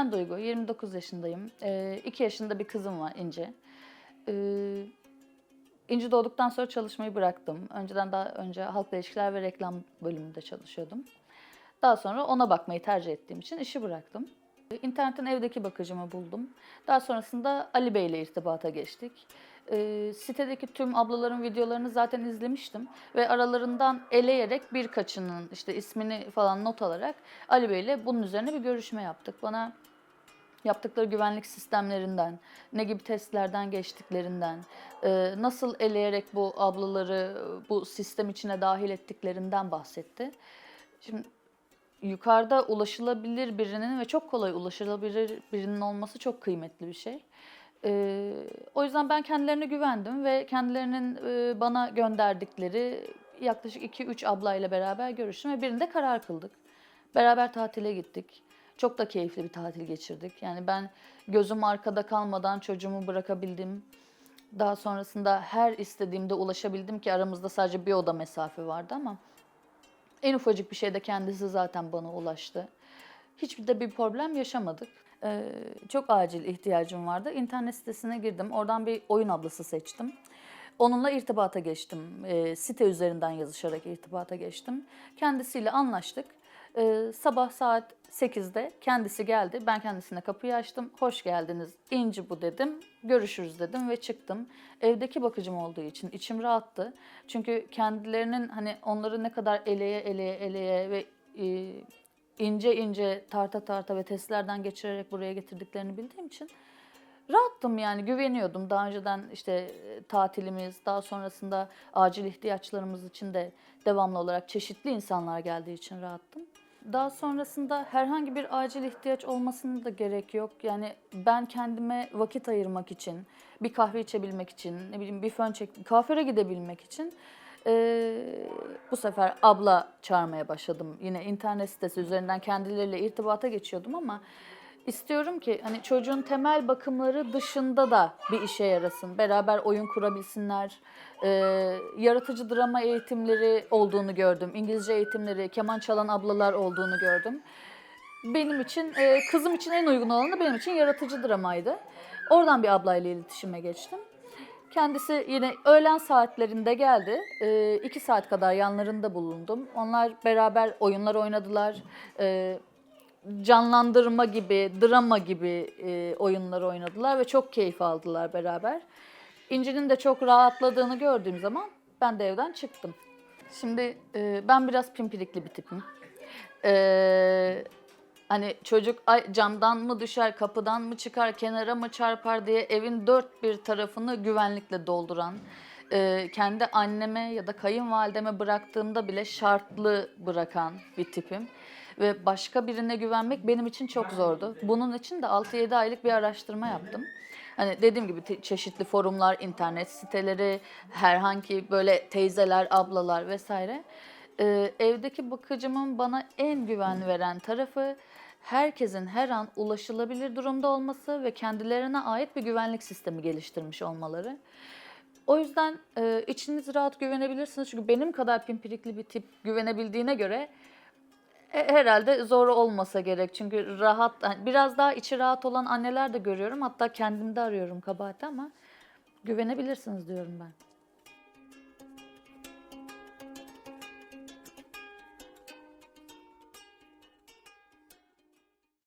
Ben Duygu, 29 yaşındayım. 2 yaşında bir kızım var İnce. Ee, İnci doğduktan sonra çalışmayı bıraktım. Önceden daha önce halkla ilişkiler ve reklam bölümünde çalışıyordum. Daha sonra ona bakmayı tercih ettiğim için işi bıraktım. İnternetten evdeki bakıcımı buldum. Daha sonrasında Ali Bey ile irtibata geçtik. Ee, sitedeki tüm ablaların videolarını zaten izlemiştim ve aralarından eleyerek birkaçının işte ismini falan not alarak Ali Bey ile bunun üzerine bir görüşme yaptık. Bana yaptıkları güvenlik sistemlerinden, ne gibi testlerden geçtiklerinden, e, nasıl eleyerek bu ablaları bu sistem içine dahil ettiklerinden bahsetti. Şimdi yukarıda ulaşılabilir birinin ve çok kolay ulaşılabilir birinin olması çok kıymetli bir şey. Ee, o yüzden ben kendilerine güvendim ve kendilerinin e, bana gönderdikleri yaklaşık 2-3 ablayla beraber görüştüm ve birinde karar kıldık. Beraber tatile gittik. Çok da keyifli bir tatil geçirdik. Yani ben gözüm arkada kalmadan çocuğumu bırakabildim. Daha sonrasında her istediğimde ulaşabildim ki aramızda sadece bir oda mesafe vardı ama en ufacık bir şeyde kendisi zaten bana ulaştı. Hiçbir de bir problem yaşamadık. Ee, çok acil ihtiyacım vardı. İnternet sitesine girdim. Oradan bir oyun ablası seçtim. Onunla irtibata geçtim. Ee, site üzerinden yazışarak irtibata geçtim. Kendisiyle anlaştık. Ee, sabah saat 8'de kendisi geldi. Ben kendisine kapıyı açtım. Hoş geldiniz. İnci bu dedim. Görüşürüz dedim ve çıktım. Evdeki bakıcım olduğu için içim rahattı. Çünkü kendilerinin hani onları ne kadar eleye eleye eleye ve e, ince ince tarta tarta ve testlerden geçirerek buraya getirdiklerini bildiğim için rahattım yani güveniyordum. Daha önceden işte e, tatilimiz, daha sonrasında acil ihtiyaçlarımız için de devamlı olarak çeşitli insanlar geldiği için rahattım. Daha sonrasında herhangi bir acil ihtiyaç olmasına da gerek yok. Yani ben kendime vakit ayırmak için, bir kahve içebilmek için, ne bileyim bir fön çek, kuaföre gidebilmek için eee, bu sefer abla çağırmaya başladım. Yine internet sitesi üzerinden kendileriyle irtibata geçiyordum ama istiyorum ki hani çocuğun temel bakımları dışında da bir işe yarasın. Beraber oyun kurabilsinler. Eee, yaratıcı drama eğitimleri olduğunu gördüm. İngilizce eğitimleri, keman çalan ablalar olduğunu gördüm. Benim için, e, kızım için en uygun olanı benim için yaratıcı dramaydı. Oradan bir ablayla iletişime geçtim. Kendisi yine öğlen saatlerinde geldi. E, iki saat kadar yanlarında bulundum. Onlar beraber oyunlar oynadılar. E, canlandırma gibi, drama gibi e, oyunlar oynadılar ve çok keyif aldılar beraber. İnci'nin de çok rahatladığını gördüğüm zaman ben de evden çıktım. Şimdi e, ben biraz pimpirikli bir tipim. E, hani çocuk ay, camdan mı düşer, kapıdan mı çıkar, kenara mı çarpar diye evin dört bir tarafını güvenlikle dolduran, e, kendi anneme ya da kayınvalideme bıraktığımda bile şartlı bırakan bir tipim. Ve başka birine güvenmek benim için çok zordu. Bunun için de 6-7 aylık bir araştırma yaptım. Hani dediğim gibi çeşitli forumlar, internet siteleri, herhangi böyle teyzeler, ablalar vesaire. Ee, evdeki bakıcımın bana en güven veren tarafı herkesin her an ulaşılabilir durumda olması ve kendilerine ait bir güvenlik sistemi geliştirmiş olmaları. O yüzden e, içiniz rahat güvenebilirsiniz. Çünkü benim kadar pimpirikli bir tip güvenebildiğine göre e, herhalde zor olmasa gerek. Çünkü rahat, yani biraz daha içi rahat olan anneler de görüyorum. Hatta kendimde arıyorum kabahati ama güvenebilirsiniz diyorum ben.